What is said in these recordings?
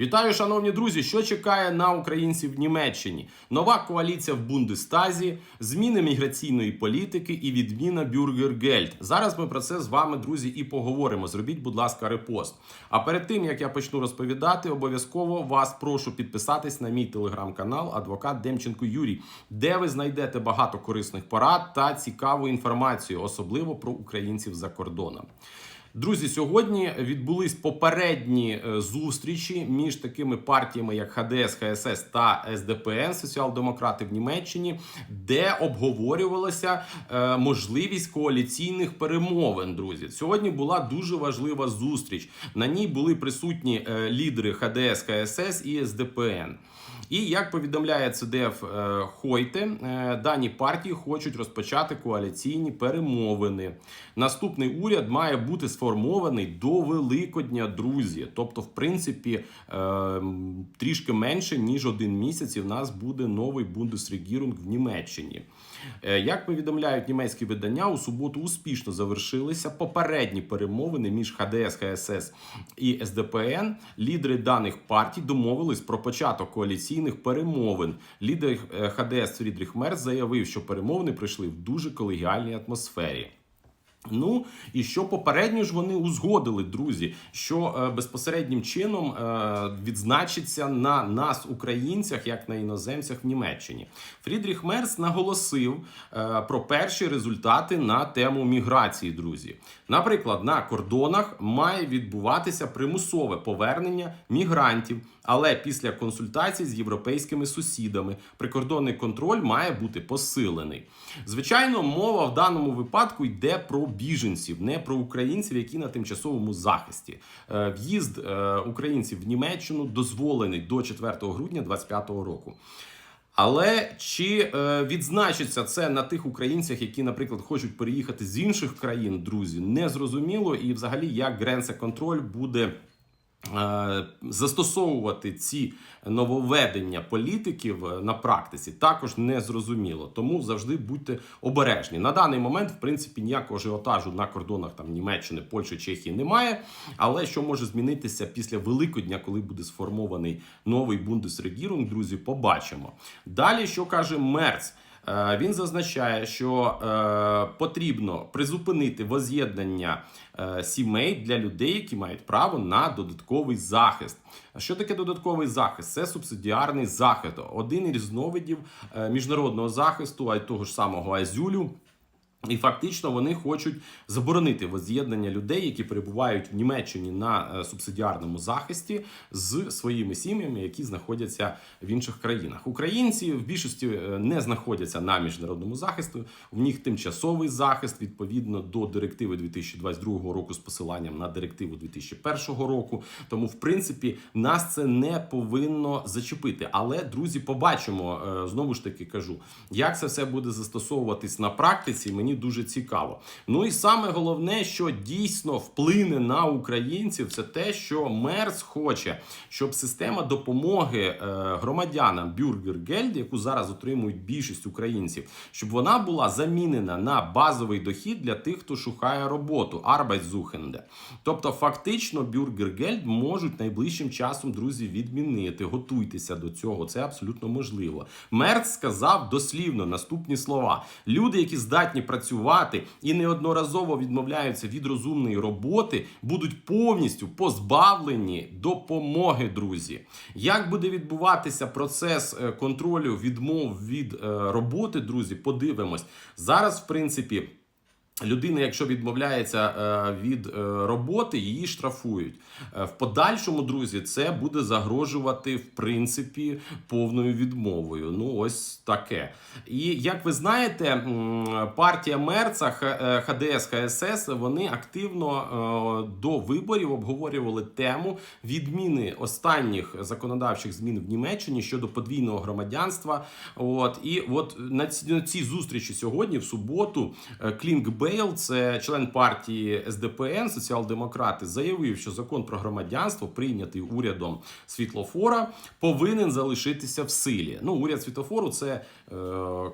Вітаю, шановні друзі! Що чекає на українців в Німеччині? Нова коаліція в Бундестазі, зміни міграційної політики і відміна бюргергельд. Зараз ми про це з вами, друзі, і поговоримо. Зробіть, будь ласка, репост. А перед тим як я почну розповідати, обов'язково вас прошу підписатись на мій телеграм-канал Адвокат Демченко Юрій, де ви знайдете багато корисних порад та цікаву інформацію, особливо про українців за кордоном. Друзі, сьогодні відбулись попередні е, зустрічі між такими партіями, як ХДС, ХСС та СДПН, соціал-демократи в Німеччині, де обговорювалася е, можливість коаліційних перемовин. Друзі, сьогодні була дуже важлива зустріч. На ній були присутні е, лідери ХДС, ХСС і СДПН. І як повідомляє ЦДФ е, Хойте, е, дані партії хочуть розпочати коаліційні перемовини. Наступний уряд має бути сформований до Великодня, друзі. Тобто, в принципі, е, трішки менше ніж один місяць. І в нас буде новий Бундесрегірунг в Німеччині. Як повідомляють німецькі видання, у суботу успішно завершилися попередні перемовини між ХДС, ХСС і СДПН. Лідери даних партій домовились про початок коаліційних перемовин. Лідер е, ХДС Фрідріх Мерц заявив, що перемовини пройшли в дуже колегіальній атмосфері. Ну і що попередньо ж вони узгодили, друзі, що е, безпосереднім чином е, відзначиться на нас, українцях, як на іноземцях в Німеччині. Фрідріх Мерц наголосив е, про перші результати на тему міграції, друзі. Наприклад, на кордонах має відбуватися примусове повернення мігрантів, але після консультацій з європейськими сусідами прикордонний контроль має бути посилений. Звичайно, мова в даному випадку йде про біженців, не про українців, які на тимчасовому захисті. Е, В'їзд е, українців в Німеччину дозволений до 4 грудня 2025 року. Але чи е, відзначиться це на тих українцях, які, наприклад, хочуть переїхати з інших країн, друзі, не зрозуміло. І взагалі, як Гренце контроль буде застосовувати ці нововведення політиків е, на практиці, також не зрозуміло. Тому завжди будьте обережні. На даний момент, в принципі, ніякого ажіотажу на кордонах там Німеччини, Польщі, Чехії немає. Але що може змінитися після Великодня, коли буде сформований новий Бундесрегірунг, друзі, побачимо. Далі, що каже Мерц? Е, Він зазначає, що е, потрібно призупинити воз'єднання е, сімей для людей, які мають право на додатковий захист. Що таке додатковий захист? Це субсидіарний захист, один із різновидів міжнародного захисту, а й того ж самого Азюлю. І фактично вони хочуть заборонити воз'єднання людей, які перебувають в Німеччині на е, субсидіарному захисті з своїми сім'ями, які знаходяться в інших країнах. Українці в більшості е, не знаходяться на міжнародному захисті. В них тимчасовий захист відповідно до директиви 2022 року з посиланням на директиву 2001 року. Тому, в принципі, нас це не повинно зачепити. Але друзі, побачимо е, знову ж таки кажу, як це все буде застосовуватись на практиці. Мені дуже цікаво. Ну і саме головне, що дійсно вплине на українців, це те, що Мерц хоче, щоб система допомоги е, громадянам Бюргергельд, яку зараз отримують більшість українців, щоб вона була замінена на базовий дохід для тих, хто шукає роботу, Arbeitssuchende. Тобто, фактично, Бюргергельд можуть найближчим часом, друзі, відмінити. Готуйтеся до цього, це абсолютно можливо. Мерц сказав дослівно наступні слова: люди, які здатні працювати і неодноразово відмовляються від розумної роботи, будуть повністю позбавлені допомоги, друзі. Як буде відбуватися процес е, контролю відмов від е, роботи, друзі? Подивимось зараз, в принципі. Людина, якщо відмовляється е, від е, роботи, її штрафують. Е, в подальшому, друзі, це буде загрожувати в принципі повною відмовою. Ну, ось таке. І як ви знаєте, партія Мерца, ХДС, ХСС, вони активно до виборів обговорювали тему відміни останніх законодавчих змін в Німеччині щодо подвійного громадянства. От і от на цій зустрічі сьогодні, в суботу, Клінгбе Бейл, це член партії СДПН, соціал-демократи, заявив, що закон про громадянство, прийнятий урядом Світлофора, повинен залишитися в силі. Ну, уряд Світлофору це е,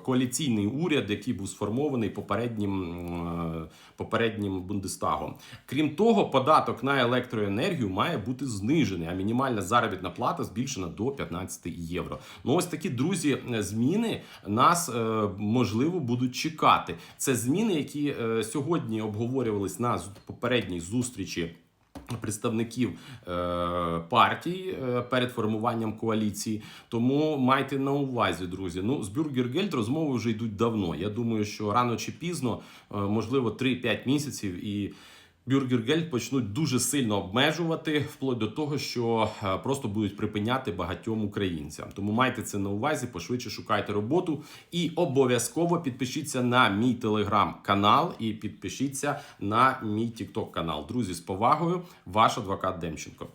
коаліційний уряд, який був сформований попереднім, е, попереднім Бундестагом. Крім того, податок на електроенергію має бути знижений, а мінімальна заробітна плата збільшена до 15 євро. Ну, ось такі друзі, е, зміни нас е, можливо будуть чекати. Це зміни, які сьогодні обговорювались на попередній зустрічі. Представників е, партій е, перед формуванням коаліції, тому майте на увазі, друзі. Ну з Бюргергельд розмови вже йдуть давно. Я думаю, що рано чи пізно, е, можливо, 3-5 місяців, і Бюргергельд почнуть дуже сильно обмежувати, вплоть до того, що е, просто будуть припиняти багатьом українцям. Тому майте це на увазі, пошвидше шукайте роботу і обов'язково підпишіться на мій телеграм-канал і підпишіться на мій тікток канал. Друзі, з повагою, ваш адвокат Демченко.